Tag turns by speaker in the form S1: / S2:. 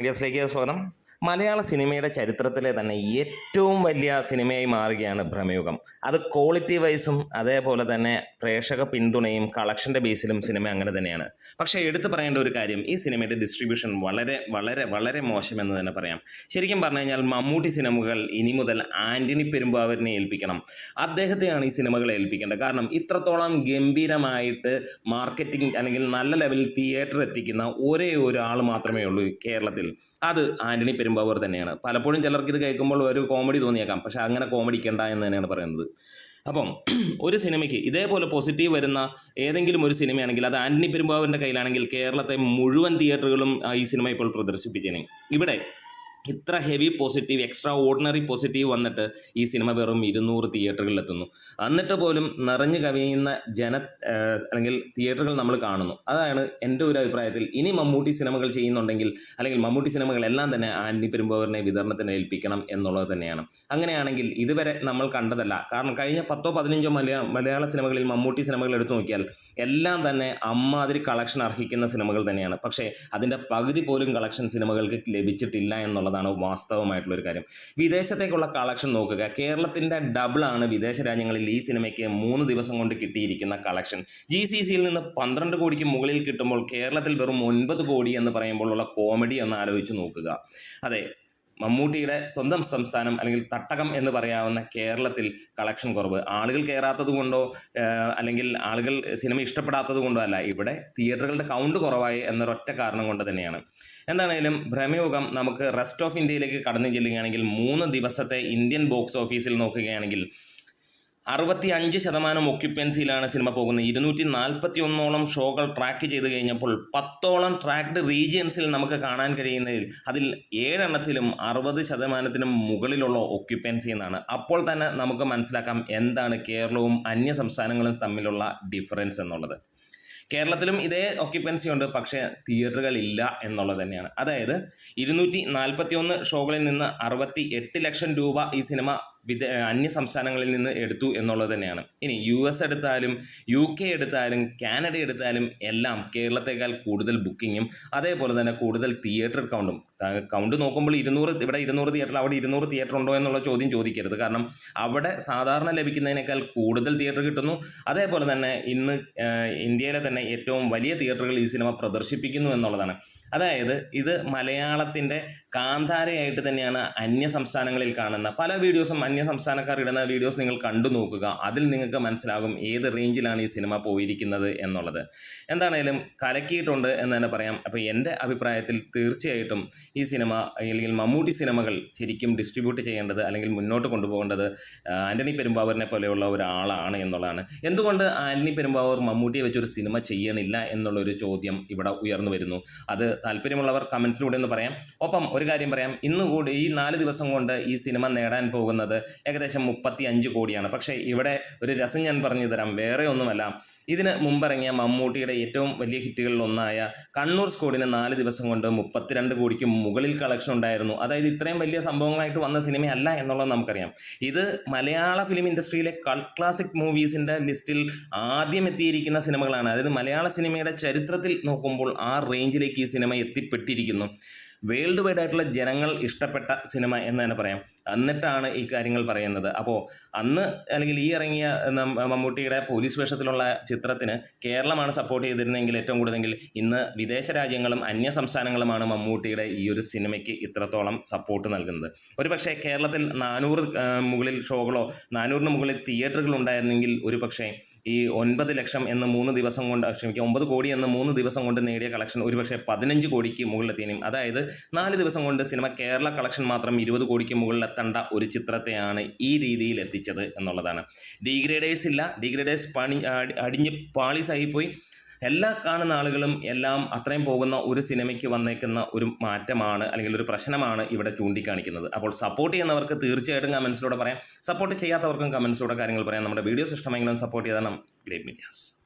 S1: മീഡിയസിലേക്ക് സ്വാഗതം. മലയാള സിനിമയുടെ ചരിത്രത്തിലെ തന്നെ ഏറ്റവും വലിയ സിനിമയായി മാറുകയാണ് ഭ്രമയുഗം. അത് ക്വാളിറ്റി വൈസും അതേപോലെ തന്നെ പ്രേക്ഷക പിന്തുണയും കളക്ഷന്റെ ബേസിലും സിനിമ അങ്ങനെ തന്നെയാണ്. പക്ഷേ എടുത്തു പറയേണ്ട ഒരു കാര്യം ഈ സിനിമയുടെ ഡിസ്ട്രിബ്യൂഷൻ വളരെ വളരെ വളരെ മോശമെന്ന് തന്നെ പറയാം. ശരിക്കും പറഞ്ഞു കഴിഞ്ഞാൽ മമ്മൂട്ടി സിനിമകൾ ഇനി മുതൽ ആന്റണി പെരുമ്പാവൂരിനെ ഏൽപ്പിക്കണം. അദ്ദേഹത്തെയാണ് ഈ സിനിമകൾ ഏൽപ്പിക്കേണ്ടത്. കാരണം ഇത്രത്തോളം ഗംഭീരമായിട്ട് മാർക്കറ്റിംഗ് അല്ലെങ്കിൽ നല്ല ലെവലിൽ തിയേറ്റർ എത്തിക്കുന്ന ഒരേ ഒരാൾ മാത്രമേ ഉള്ളൂ കേരളത്തിൽ. അത് ആന്റണി പെരുമ്പാവൂർ തന്നെയാണ്. പലപ്പോഴും ചിലർക്ക് ഇത് കേൾക്കുമ്പോൾ ഒരു കോമഡി തോന്നിയേക്കാം. പക്ഷേ അങ്ങനെ കോമഡിക്കണ്ട എന്ന് തന്നെയാണ് പറയുന്നത്. അപ്പം ഒരു സിനിമയ്ക്ക് ഇതേപോലെ പോസിറ്റീവ് വരുന്ന ഏതെങ്കിലും ഒരു സിനിമയാണെങ്കിൽ അത് ആന്റണി പെരുമ്പാവൂരിന്റെ കയ്യിലാണെങ്കിൽ കേരളത്തെ മുഴുവൻ തിയേറ്ററുകളും ഈ സിനിമ ഇപ്പോൾ പ്രദർശിപ്പിച്ചേനെ. ഇവിടെ ഇത്ര heavy positive extraordinary positive വന്നിട്ട് ഈ സിനിമ വെറും ഇരുന്നൂറ് തിയേറ്ററുകളിൽ എത്തുന്നു. എന്നിട്ട് പോലും നിറഞ്ഞു കവിയുന്ന ജന അല്ലെങ്കിൽ തിയേറ്ററുകൾ നമ്മൾ കാണുന്നു. അതാണ് എന്റെ ഒരു അഭിപ്രായത്തിൽ. ഇനി മമ്മൂട്ടി സിനിമകൾ ചെയ്യുന്നുണ്ടെങ്കിൽ അല്ലെങ്കിൽ മമ്മൂട്ടി സിനിമകൾ എല്ലാം തന്നെ ആന്റി പെരുമ്പോവറിനെ വിതരണത്തിന് ഏൽപ്പിക്കണം എന്നുള്ളത് തന്നെയാണ്. അങ്ങനെയാണെങ്കിൽ ഇതുവരെ നമ്മൾ കണ്ടതല്ല. കാരണം കഴിഞ്ഞ പത്തോ പതിനഞ്ചോ മലയാ മലയാള സിനിമകളിൽ മമ്മൂട്ടി സിനിമകൾ എടുത്തു നോക്കിയാൽ എല്ലാം തന്നെ അമ്മാതിരി കളക്ഷൻ അർഹിക്കുന്ന സിനിമകൾ തന്നെയാണ്. പക്ഷേ അതിന്റെ പകുതി പോലും കളക്ഷൻ സിനിമകൾക്ക് ലഭിച്ചിട്ടില്ല എന്നുള്ളതാണ് വാസ്തവമായിട്ടുള്ള ഒരു കാര്യം. വിദേശത്തേക്കുള്ള കളക്ഷൻ നോക്കുക. കേരളത്തിന്റെ ഡബിളാണ് വിദേശ രാജ്യങ്ങളിൽ ഈ സിനിമയ്ക്ക് മൂന്ന് ദിവസം കൊണ്ട് കിട്ടിയിരിക്കുന്ന കളക്ഷൻ. ജി സി സിയിൽ നിന്ന് പന്ത്രണ്ട് കോടിക്ക് മുകളിൽ കിട്ടുമ്പോൾ കേരളത്തിൽ വെറും ഒൻപത് കോടി എന്ന് പറയുമ്പോഴുള്ള കോമഡി ഒന്ന് ആലോചിച്ച് നോക്കുക. അതെ മമ്മൂട്ടിയുടെ സ്വന്തം സംസ്ഥാനം അല്ലെങ്കിൽ തട്ടകം എന്ന് പറയാവുന്ന കേരളത്തിൽ കളക്ഷൻ കുറവ്. ആളുകൾ കയറാത്തത് കൊണ്ടോ അല്ലെങ്കിൽ ആളുകൾ സിനിമ ഇഷ്ടപ്പെടാത്തത് കൊണ്ടോ അല്ല. ഇവിടെ തിയേറ്ററുകളുടെ കൗണ്ട് കുറവായി എന്നൊരൊറ്റ കാരണം കൊണ്ട് തന്നെയാണ്. എന്താണേലും ഭ്രമയുഗം നമുക്ക് റെസ്റ്റ് ഓഫ് ഇന്ത്യയിലേക്ക് കടന്നു ചെല്ലുകയാണെങ്കിൽ മൂന്ന് ദിവസത്തെ ഇന്ത്യൻ ബോക്സ് ഓഫീസിൽ നോക്കുകയാണെങ്കിൽ അറുപത്തി അഞ്ച് ശതമാനം ഒക്യുപ്പൻസിയിലാണ് സിനിമ പോകുന്നത്. ഇരുന്നൂറ്റി നാൽപ്പത്തി ഒന്നോളം ഷോകൾ ട്രാക്ക് ചെയ്ത് കഴിഞ്ഞപ്പോൾ പത്തോളം ട്രാക്ഡ് റീജിയൻസിൽ നമുക്ക് കാണാൻ കഴിയുന്നതിൽ അതിൽ ഏഴെണ്ണത്തിലും അറുപത് ശതമാനത്തിനും മുകളിലുള്ള ഒക്യുപ്പൻസി എന്നാണ്. അപ്പോൾ തന്നെ നമുക്ക് മനസ്സിലാക്കാം എന്താണ് കേരളവും അന്യ സംസ്ഥാനങ്ങളും തമ്മിലുള്ള ഡിഫറൻസ് എന്നുള്ളത്. കേരളത്തിലും ഇതേ ഒക്യുപ്പൻസി ഉണ്ട് പക്ഷേ തിയേറ്ററുകൾ ഇല്ല എന്നുള്ളത് തന്നെയാണ്. അതായത് ഇരുന്നൂറ്റി നാൽപ്പത്തി ഒന്ന് ഷോകളിൽ നിന്ന് അറുപത്തി എട്ട് ലക്ഷം രൂപ ഈ സിനിമ വിദ അന്യ സംസ്ഥാനങ്ങളിൽ നിന്ന് എടുത്തു എന്നുള്ളത് തന്നെയാണ്. ഇനി യു എസ് എടുത്താലും യു കെ എടുത്താലും കാനഡ എടുത്താലും എല്ലാം കേരളത്തെക്കാൾ കൂടുതൽ ബുക്കിങ്ങും അതേപോലെ തന്നെ കൂടുതൽ തിയേറ്റർ കൗണ്ടും. കൗണ്ട് നോക്കുമ്പോൾ ഇരുന്നൂറ് ഇവിടെ ഇരുന്നൂറ് തിയേറ്റർ അവിടെ ഇരുന്നൂറ് തിയേറ്റർ ഉണ്ടോ എന്നുള്ള ചോദ്യം ചോദിക്കരുത്. കാരണം അവിടെ സാധാരണ ലഭിക്കുന്നതിനേക്കാൾ കൂടുതൽ തിയേറ്റർ കിട്ടുന്നു. അതേപോലെ തന്നെ ഇന്ന് ഇന്ത്യയിലെ തന്നെ ഏറ്റവും വലിയ തിയേറ്ററുകൾ ഈ സിനിമ പ്രദർശിപ്പിക്കുന്നു എന്നുള്ളതാണ്. അതായത് ഇത് മലയാളത്തിന്റെ കാന്താരയായിട്ട് തന്നെയാണ് അന്യ സംസ്ഥാനങ്ങളിൽ കാണുന്ന പല വീഡിയോസും അന്യ സംസ്ഥാനക്കാർ ഇടുന്ന വീഡിയോസ് നിങ്ങൾ കണ്ടു നോക്കുക. അതിൽ നിങ്ങൾക്ക് മനസ്സിലാകും ഏത് റേഞ്ചിലാണ് ഈ സിനിമ പോയിരിക്കുന്നത് എന്നുള്ളത്. എന്താണേലും കലക്കിയിട്ടുണ്ട് എന്ന് തന്നെ പറയാം. അപ്പോൾ എന്റെ അഭിപ്രായത്തിൽ തീർച്ചയായിട്ടും ഈ സിനിമ അല്ലെങ്കിൽ മമ്മൂട്ടി സിനിമകൾ ശരിക്കും ഡിസ്ട്രിബ്യൂട്ട് ചെയ്യേണ്ടത് അല്ലെങ്കിൽ മുന്നോട്ട് കൊണ്ടുപോകേണ്ടത് ആന്റണി പെരുമ്പാവൂരിനെ പോലെയുള്ള ഒരാളാണ് എന്നുള്ളതാണ്. എന്തുകൊണ്ട് ആന്റണി പെരുമ്പാവൂർ മമ്മൂട്ടിയെ വെച്ചൊരു സിനിമ ചെയ്യണില്ല എന്നുള്ളൊരു ചോദ്യം ഇവിടെ ഉയർന്നു വരുന്നു. അത് താല്പര്യമുള്ളവർ കമൻസിലൂടെ ഒന്ന് പറയാം. ഒപ്പം ഒരു കാര്യം പറയാം. ഇന്ന് കൂടി ഈ നാല് ദിവസം കൊണ്ട് ഈ സിനിമ നേടാൻ പോകുന്നത് ഏകദേശം മുപ്പത്തി അഞ്ച് കോടിയാണ്. പക്ഷേ ഇവിടെ ഒരു രസം ഞാൻ പറഞ്ഞു തരാം. വേറെ ഒന്നുമല്ല. ഇതിന് മുമ്പിറങ്ങിയ മമ്മൂട്ടിയുടെ ഏറ്റവും വലിയ ഹിറ്റുകളിൽ ഒന്നായ കണ്ണൂർ സ്കോഡിന് നാല് ദിവസം കൊണ്ട് മുപ്പത്തിരണ്ട് കോടിക്ക് മുകളിൽ കളക്ഷൻ ഉണ്ടായിരുന്നു. അതായത് ഇത്രയും വലിയ സംഭവങ്ങളായിട്ട് വന്ന സിനിമയല്ല എന്നുള്ളത് നമുക്കറിയാം. ഇത് മലയാള ഫിലിം ഇൻഡസ്ട്രിയിലെ കൾ ക്ലാസിക് മൂവീസിന്റെ ലിസ്റ്റിൽ ആദ്യം എത്തിയിരിക്കുന്ന സിനിമകളാണ്. അതായത് മലയാള സിനിമയുടെ ചരിത്രത്തിൽ നോക്കുമ്പോൾ ആ റേഞ്ചിലേക്ക് ഈ സിനിമ എത്തിപ്പെട്ടിരിക്കുന്നു. വേൾഡ് വൈഡ് ആയിട്ടുള്ള ജനങ്ങൾ ഇഷ്ടപ്പെട്ട സിനിമ എന്ന് തന്നെ പറയാം. എന്നിട്ടാണ് ഈ കാര്യങ്ങൾ പറയുന്നത്. അപ്പോൾ അന്ന് അല്ലെങ്കിൽ ഈ ഇറങ്ങിയ മമ്മൂട്ടിയുടെ പോലീസ് വേഷത്തിലുള്ള ചിത്രത്തിന് കേരളമാണ് സപ്പോർട്ട് ചെയ്തിരുന്നെങ്കിൽ ഏറ്റവും കൂടുതലെങ്കിൽ ഇന്ന് വിദേശ രാജ്യങ്ങളും അന്യ സംസ്ഥാനങ്ങളുമാണ് മമ്മൂട്ടിയുടെ ഈ ഒരു സിനിമയ്ക്ക് ഇത്രത്തോളം സപ്പോർട്ട് നൽകുന്നത്. ഒരുപക്ഷെ കേരളത്തിൽ നാനൂറ് മുകളിൽ ഷോകളോ നാനൂറിന് മുകളിൽ തിയേറ്ററുകൾ ഉണ്ടായിരുന്നെങ്കിൽ ഒരുപക്ഷെ ഈ ഒൻപത് ലക്ഷം എന്ന മൂന്ന് ദിവസം കൊണ്ട് ക്ഷമിക്കുക ഒമ്പത് കോടി എന്ന മൂന്ന് ദിവസം കൊണ്ട് നേടിയ കളക്ഷൻ ഒരുപക്ഷെ പതിനഞ്ച് കോടിക്ക് മുകളിലെത്തിയും അതായത് നാല് ദിവസം കൊണ്ട് സിനിമ കേരള കളക്ഷൻ മാത്രം ഇരുപത് കോടിക്ക് മുകളിലെത്തേണ്ട ഒരു ചിത്രത്തെയാണ് ഈ രീതിയിൽ എത്തിച്ചത് എന്നുള്ളതാണ്. ഡിഗ്രേഡേഴ്സ് ഇല്ല. ഡിഗ്രേഡേഴ്സ് പണി അടി- അടിഞ്ഞ് പാളീസായിപ്പോയി എല്ലാ കാണുന്ന ആളുകളും എല്ലാം അത്രയും പോകുന്ന ഒരു സിനിമയ്ക്ക് വന്നേക്കുന്ന ഒരു മാറ്റമാണ് അല്ലെങ്കിൽ ഒരു പ്രശ്നമാണ് ഇവിടെ ചൂണ്ടിക്കാണിക്കുന്നത്. അപ്പോൾ സപ്പോർട്ട് ചെയ്യുന്നവർക്ക് തീർച്ചയായിട്ടും കമൻസിലൂടെ പറയാം. സപ്പോർട്ട് ചെയ്യാത്തവർക്കും കമൻസിലൂടെ കാര്യങ്ങൾ പറയാം. നമ്മുടെ വീഡിയോസ് ഇഷ്ടമെങ്കിലും സപ്പോർട്ട് ചെയ്താൽ ഗ്രേറ്റ് മീഡിയാസ്